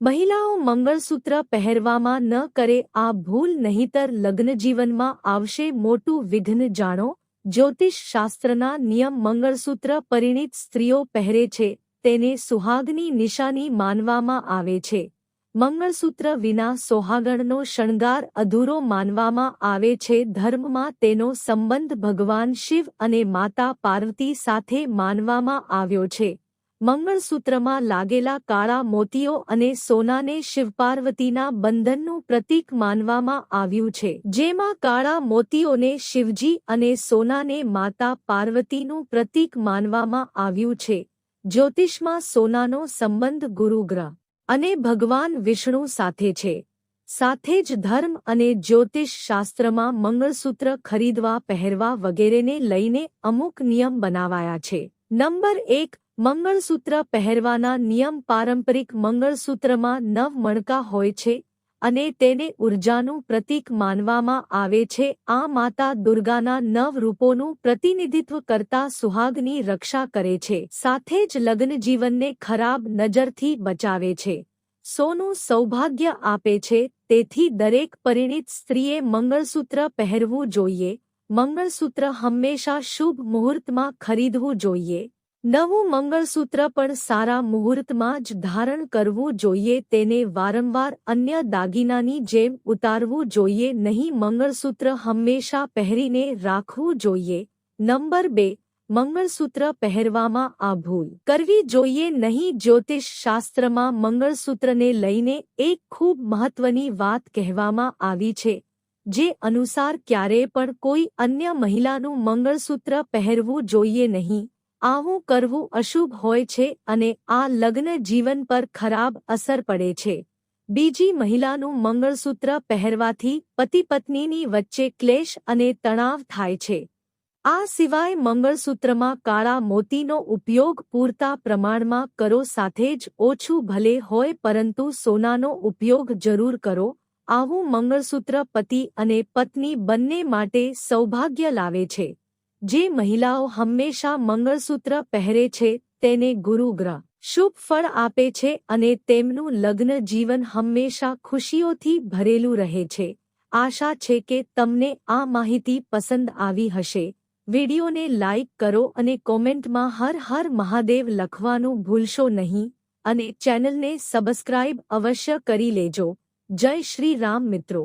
મહિલાઓ મંગળસૂત્ર પહેરવામાં ન કરે આ ભૂલ, નહીંતર લગ્નજીવનમાં આવશે મોટું વિઘ્ન જાણો. જ્યોતિષ શાસ્ત્રના નિયમ મંગળસૂત્ર પરિણીત સ્ત્રીઓ પહેરે છે, તેને સુહાગની નિશાની માનવામાં આવે છે. મંગળસૂત્ર વિના સોહાગણનો શણગાર અધૂરો માનવામાં આવે છે. ધર્મમાં તેનો સંબંધ ભગવાન શિવ અને માતા પાર્વતી સાથે માનવામાં આવ્યો છે. મંગળસૂત્રમાં લાગેલા કાળા મોતીઓ અને સોનાને શિવપાર્વતીના બંધનનું પ્રતીક માનવામાં આવ્યું છે, જેમાં કાળા મોતીઓને શિવજી અને સોનાને માતા પાર્વતીનું પ્રતીક માનવામાં આવ્યું છે. જ્યોતિષમાં સોનાનો સંબંધ ગુરુગ્રહ અને ભગવાન વિષ્ણુ સાથે છે. સાથે જ ધર્મ અને જ્યોતિષ શાસ્ત્રમાં મંગળસૂત્ર ખરીદવા, પહેરવા વગેરેને લઈને અમુક નિયમ બનાવાયા છે. નંબર એક મંગળસૂત્ર પહેરવાના નિયમ પારંપરિક મંગળસૂત્રમાં નવ મણકા હોય છે અને તેને ઉર્જાનું પ્રતીક માનવામાં આવે છે. આ માતા દુર્ગાના નવ રૂપોનું પ્રતિનિધિત્વ કરતા સુહાગની રક્ષા કરે છે. સાથે જ લગ્નજીવનને ખરાબ નજરથી બચાવે છે. સોનું સૌભાગ્ય આપે છે. તેથી દરેક પરિણીત સ્ત્રીએ મંગળસૂત્ર પહેરવું જોઈએ. મંગળસૂત્ર હંમેશા શુભ મુહૂર્તમાં ખરીદવું જોઈએ. નવું મંગળસૂત્ર પણ સારા મુહૂર્તમાં જ ધારણ કરવું જોઈએ, તેને વારંવાર અન્ય દાગીનાની જેમ ઉતારવું જોઈએ, નહીં મંગળસૂત્ર હંમેશા પહેરીને રાખવું જોઈએ. નંબર બે, મંગળસૂત્ર પહેરવામાં આ ભૂલ કરવી જોઈએ, નહીં જ્યોતિષ શાસ્ત્રમાં મંગળસૂત્રને લઈને એક ખૂબ મહત્વની વાત કહેવામાં આવી છે, જે અનુસાર ક્યારેય પણ કોઈ અન્ય મહિલાનું મંગળસૂત્ર પહેરવું જોઈએ નહીં. આવું કરવું અશુભ હોય છે અને આ લગ્ન જીવન પર ખરાબ અસર પડે છે. બીજી મહિલાનું મંગળસૂત્ર પહેરવાથી પતિ પત્નીની વચ્ચે ક્લેશ અને તણાવ થાય છે. આ સિવાય મંગળસૂત્રમાં કાળા મોતીનો ઉપયોગ પૂરતા પ્રમાણમાં કરો સાથે જ ઓછું ભલે હોય પરંતુ સોનાનો ઉપયોગ જરૂર કરો. આવું મંગળસૂત્ર પતિ અને પત્ની બંને માટે સૌભાગ્ય લાવે છે. જે મહિલાઓ હંમેશા મંગળસૂત્ર પહેરે છે, તેને ગુરુગ્રહ, શુભ ફળ આપે છે અને તેમનું લગ્ન જીવન હંમેશા ખુશીઓથી ભરેલું રહે છે. આશા છે કે તમને આ માહિતી પસંદ આવી હશે. વિડીયોને લાઇક કરો અને કોમેન્ટમાં હર હર મહાદેવ લખવાનું ભૂલશો નહીં અને ચેનલને સબસ્ક્રાઇબ અવશ્ય કરી લેજો. જય શ્રી રામ મિત્રો.